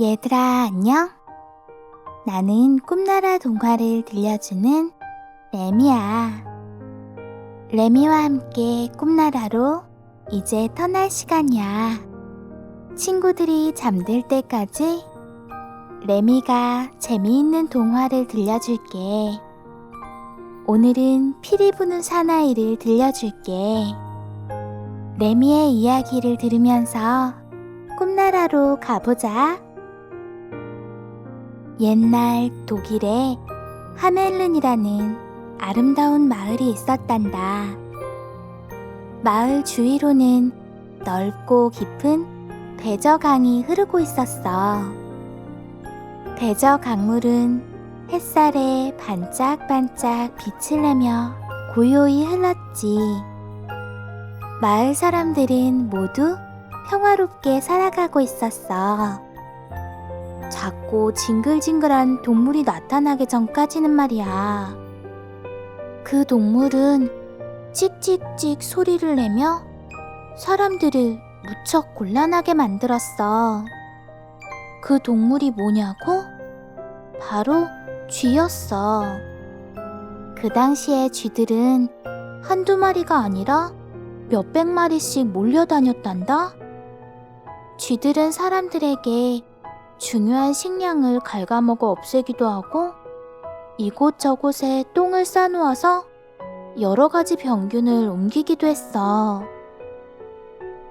얘들아, 안녕? 나는 꿈나라 동화를 들려주는 레미야. 레미와 함께 꿈나라로 이제 떠날 시간이야. 친구들이 잠들 때까지 레미가 재미있는 동화를 들려줄게. 오늘은 피리 부는 사나이를 들려줄게. 레미의 이야기를 들으면서 꿈나라로 가보자. 옛날 독일에 하멜른이라는 아름다운 마을이 있었단다. 마을 주위로는 넓고 깊은 대저강이 흐르고 있었어. 대저 강물은 햇살에 반짝반짝 빛을 내며 고요히 흘렀지. 마을 사람들은 모두 평화롭게 살아가고 있었어. 작고 징글징글한 동물이 나타나기 전까지는 말이야. 그 동물은 찍찍찍 소리를 내며 사람들을 무척 곤란하게 만들었어. 그 동물이 뭐냐고? 바로 쥐였어. 그 당시에 쥐들은 한두 마리가 아니라 몇백 마리씩 몰려다녔단다? 쥐들은 사람들에게 중요한 식량을 갉아먹어 없애기도 하고 이곳저곳에 똥을 싸놓아서 여러 가지 병균을 옮기기도 했어.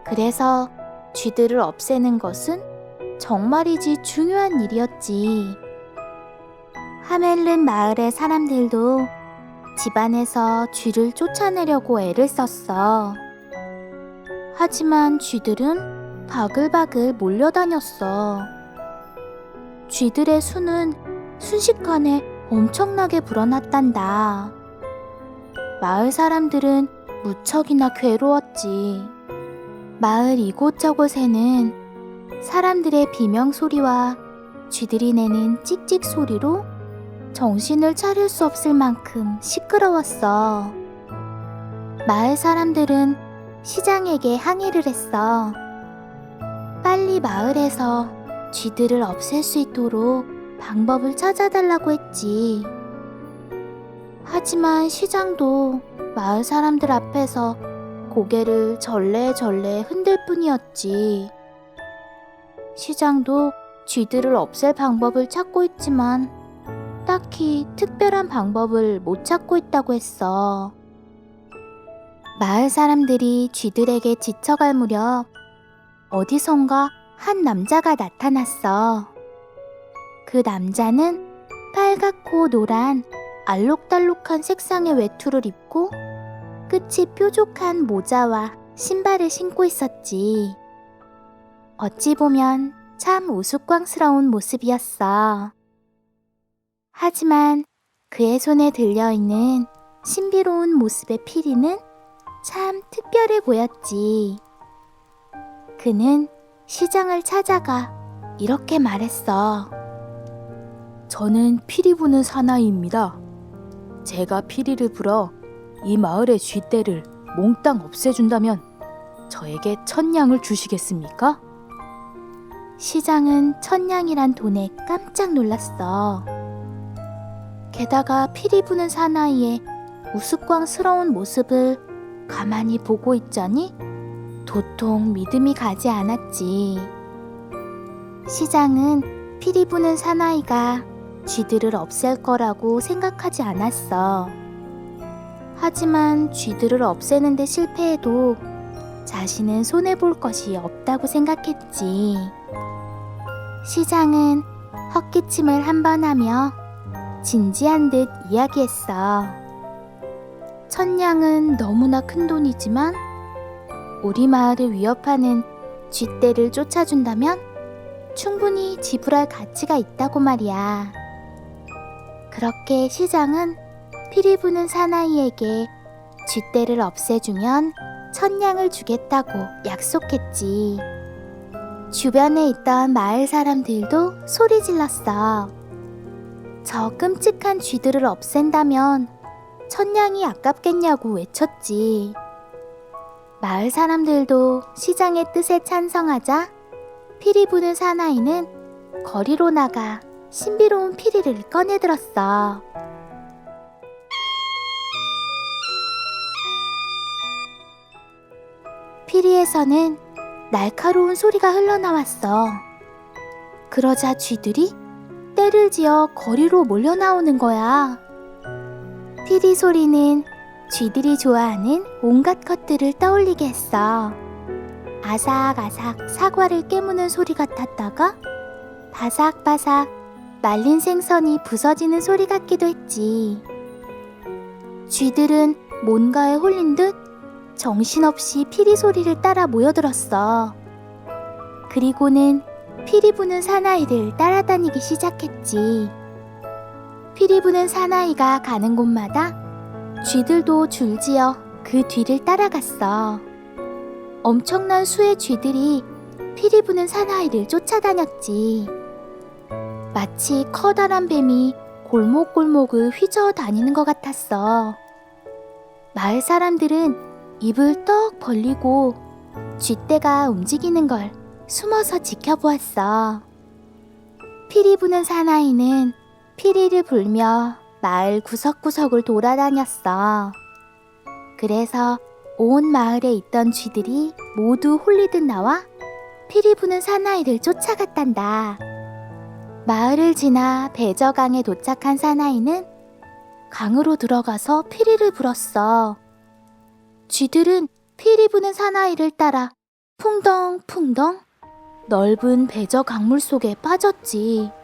그래서 쥐들을 없애는 것은 정말이지 중요한 일이었지. 하멜른 마을의 사람들도 집안에서 쥐를 쫓아내려고 애를 썼어. 하지만 쥐들은 바글바글 몰려다녔어. 쥐들의 수는 순식간에 엄청나게 불어났단다. 마을 사람들은 무척이나 괴로웠지. 마을 이곳저곳에는 사람들의 비명소리와 쥐들이 내는 찍찍 소리로 정신을 차릴 수 없을 만큼 시끄러웠어. 마을 사람들은 시장에게 항의를 했어. 빨리 마을에서 쥐들을 없앨 수 있도록 방법을 찾아달라고 했지. 하지만 시장도 마을 사람들 앞에서 고개를 절레절레 흔들 뿐이었지. 시장도 쥐들을 없앨 방법을 찾고 있지만 딱히 특별한 방법을 못 찾고 있다고 했어. 마을 사람들이 쥐들에게 지쳐갈 무렵 어디선가 한 남자가 나타났어. 그 남자는 빨갛고 노란 알록달록한 색상의 외투를 입고 끝이 뾰족한 모자와 신발을 신고 있었지. 어찌 보면 참 우스꽝스러운 모습이었어. 하지만 그의 손에 들려있는 신비로운 모습의 피리는 참 특별해 보였지. 그는 시장을 찾아가 이렇게 말했어. 저는 피리 부는 사나이입니다. 제가 피리를 불어 이 마을의 쥐떼를 몽땅 없애준다면 저에게 천냥을 주시겠습니까? 시장은 천냥이란 돈에 깜짝 놀랐어. 게다가 피리 부는 사나이의 우스꽝스러운 모습을 가만히 보고 있자니 도통 믿음이 가지 않았지. 시장은 피리 부는 사나이가 쥐들을 없앨 거라고 생각하지 않았어. 하지만 쥐들을 없애는데 실패해도 자신은 손해볼 것이 없다고 생각했지. 시장은 헛기침을 한 번 하며 진지한 듯 이야기했어. 천냥은 너무나 큰 돈이지만 우리 마을을 위협하는 쥐떼를 쫓아준다면 충분히 지불할 가치가 있다고 말이야. 그렇게 시장은 피리 부는 사나이에게 쥐떼를 없애주면 천냥을 주겠다고 약속했지. 주변에 있던 마을 사람들도 소리 질렀어. 저 끔찍한 쥐들을 없앤다면 천냥이 아깝겠냐고 외쳤지. 마을 사람들도 시장의 뜻에 찬성하자 피리 부는 사나이는 거리로 나가 신비로운 피리를 꺼내들었어. 피리에서는 날카로운 소리가 흘러나왔어. 그러자 쥐들이 떼를 지어 거리로 몰려 나오는 거야. 피리 소리는 쥐들이 좋아하는 온갖 것들을 떠올리게 했어. 아삭아삭 사과를 깨무는 소리 같았다가 바삭바삭 말린 생선이 부서지는 소리 같기도 했지. 쥐들은 뭔가에 홀린 듯 정신없이 피리 소리를 따라 모여들었어. 그리고는 피리 부는 사나이를 따라다니기 시작했지. 피리 부는 사나이가 가는 곳마다 쥐들도 줄지어 그 뒤를 따라갔어. 엄청난 수의 쥐들이 피리 부는 사나이를 쫓아다녔지. 마치 커다란 뱀이 골목골목을 휘저어 다니는 것 같았어. 마을 사람들은 입을 떡 벌리고 쥐떼가 움직이는 걸 숨어서 지켜보았어. 피리 부는 사나이는 피리를 불며 마을 구석구석을 돌아다녔어. 그래서 온 마을에 있던 쥐들이 모두 홀리듯 나와 피리 부는 사나이를 쫓아갔단다. 마을을 지나 배저강에 도착한 사나이는 강으로 들어가서 피리를 불었어. 쥐들은 피리 부는 사나이를 따라 풍덩풍덩 넓은 배저 강물 속에 빠졌지.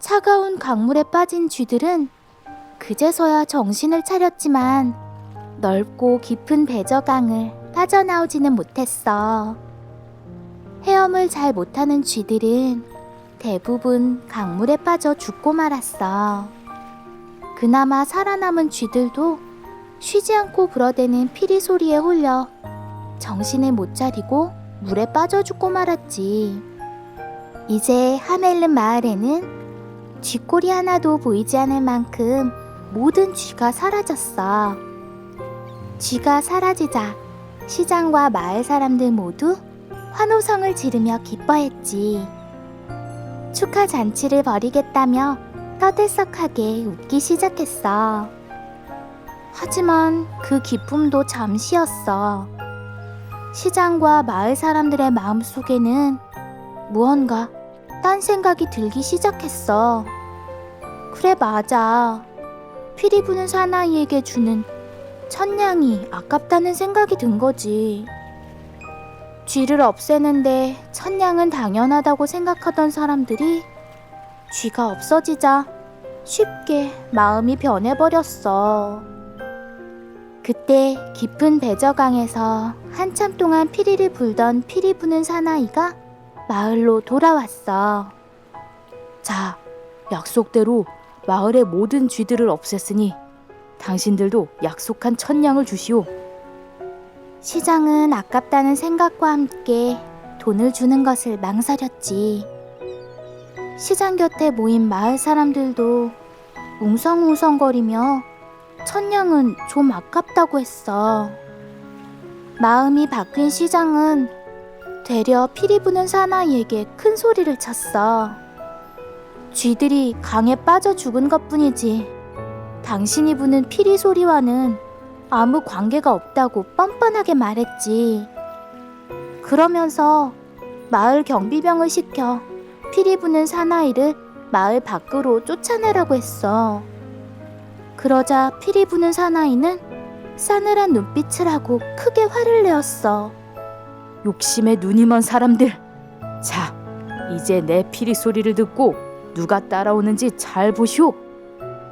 차가운 강물에 빠진 쥐들은 그제서야 정신을 차렸지만 넓고 깊은 배저강을 빠져나오지는 못했어. 헤엄을 잘 못하는 쥐들은 대부분 강물에 빠져 죽고 말았어. 그나마 살아남은 쥐들도 쉬지 않고 불어대는 피리 소리에 홀려 정신을 못 차리고 물에 빠져 죽고 말았지. 이제 하멜른 마을에는 쥐꼬리 하나도 보이지 않을 만큼 모든 쥐가 사라졌어. 쥐가 사라지자 시장과 마을 사람들 모두 환호성을 지르며 기뻐했지. 축하 잔치를 벌이겠다며 떠들썩하게 웃기 시작했어. 하지만 그 기쁨도 잠시였어. 시장과 마을 사람들의 마음 속에는 무언가 딴 생각이 들기 시작했어. 그래, 맞아. 피리 부는 사나이에게 주는 천냥이 아깝다는 생각이 든 거지. 쥐를 없애는데 천냥은 당연하다고 생각하던 사람들이 쥐가 없어지자 쉽게 마음이 변해버렸어. 그때 깊은 배저강에서 한참 동안 피리를 불던 피리 부는 사나이가 마을로 돌아왔어. 자, 약속대로 마을의 모든 쥐들을 없앴으니 당신들도 약속한 천냥을 주시오. 시장은 아깝다는 생각과 함께 돈을 주는 것을 망설였지. 시장 곁에 모인 마을 사람들도 웅성웅성거리며 천냥은 좀 아깝다고 했어. 마음이 바뀐 시장은 되려 피리 부는 사나이에게 큰 소리를 쳤어. 쥐들이 강에 빠져 죽은 것 뿐이지. 당신이 부는 피리 소리와는 아무 관계가 없다고 뻔뻔하게 말했지. 그러면서 마을 경비병을 시켜 피리 부는 사나이를 마을 밖으로 쫓아내라고 했어. 그러자 피리 부는 사나이는 싸늘한 눈빛을 하고 크게 화를 내었어. 욕심에 눈이 먼 사람들. 자, 이제 내 피리 소리를 듣고 누가 따라오는지 잘 보시오.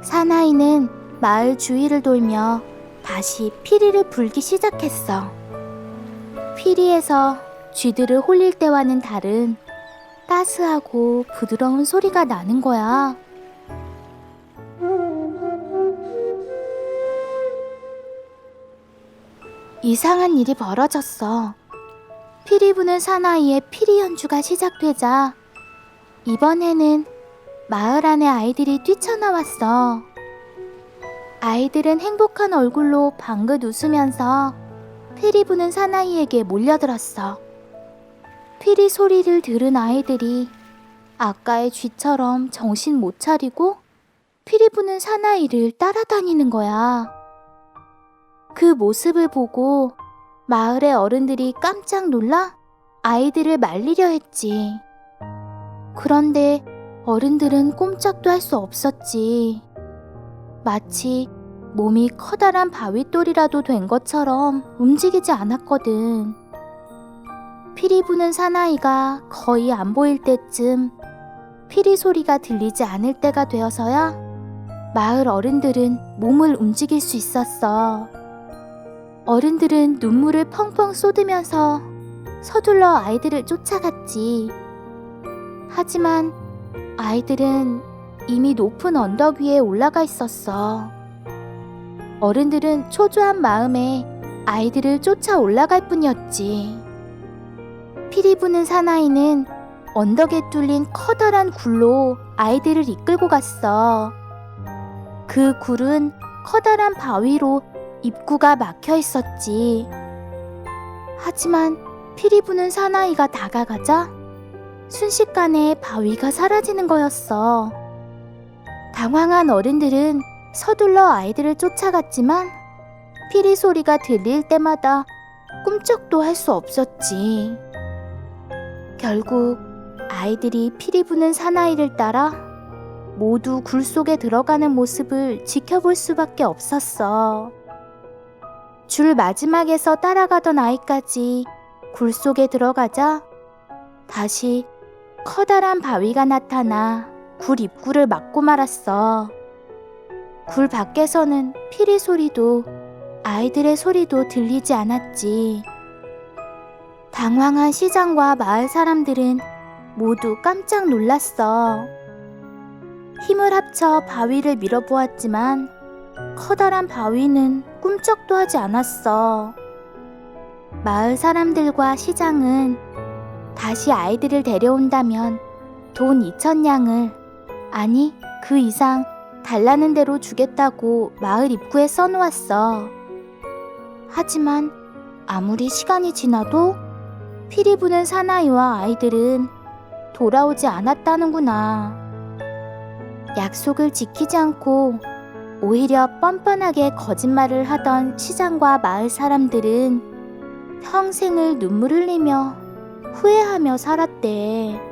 사나이는 마을 주위를 돌며 다시 피리를 불기 시작했어. 피리에서 쥐들을 홀릴 때와는 다른 따스하고 부드러운 소리가 나는 거야. 이상한 일이 벌어졌어. 피리 부는 사나이의 피리 연주가 시작되자 이번에는 마을 안의 아이들이 뛰쳐나왔어. 아이들은 행복한 얼굴로 방긋 웃으면서 피리 부는 사나이에게 몰려들었어. 피리 소리를 들은 아이들이 아까의 쥐처럼 정신 못 차리고 피리 부는 사나이를 따라다니는 거야. 그 모습을 보고 마을의 어른들이 깜짝 놀라 아이들을 말리려 했지. 그런데 어른들은 꼼짝도 할 수 없었지. 마치 몸이 커다란 바위돌이라도 된 것처럼 움직이지 않았거든. 피리 부는 사나이가 거의 안 보일 때쯤 피리 소리가 들리지 않을 때가 되어서야 마을 어른들은 몸을 움직일 수 있었어. 어른들은 눈물을 펑펑 쏟으면서 서둘러 아이들을 쫓아갔지. 하지만 아이들은 이미 높은 언덕 위에 올라가 있었어. 어른들은 초조한 마음에 아이들을 쫓아 올라갈 뿐이었지. 피리 부는 사나이는 언덕에 뚫린 커다란 굴로 아이들을 이끌고 갔어. 그 굴은 커다란 바위로 입구가 막혀 있었지. 하지만 피리 부는 사나이가 다가가자 순식간에 바위가 사라지는 거였어. 당황한 어른들은 서둘러 아이들을 쫓아갔지만 피리 소리가 들릴 때마다 꿈쩍도 할 수 없었지. 결국 아이들이 피리 부는 사나이를 따라 모두 굴 속에 들어가는 모습을 지켜볼 수밖에 없었어. 줄 마지막에서 따라가던 아이까지 굴 속에 들어가자 다시 커다란 바위가 나타나 굴 입구를 막고 말았어. 굴 밖에서는 피리 소리도 아이들의 소리도 들리지 않았지. 당황한 시장과 마을 사람들은 모두 깜짝 놀랐어. 힘을 합쳐 바위를 밀어보았지만 커다란 바위는 꿈쩍도 하지 않았어. 마을 사람들과 시장은 다시 아이들을 데려온다면 돈 2천냥을 아니 그 이상 달라는 대로 주겠다고 마을 입구에 써놓았어. 하지만 아무리 시간이 지나도 피리 부는 사나이와 아이들은 돌아오지 않았다는구나. 약속을 지키지 않고 오히려 뻔뻔하게 거짓말을 하던 시장과 마을 사람들은 평생을 눈물 흘리며 후회하며 살았대.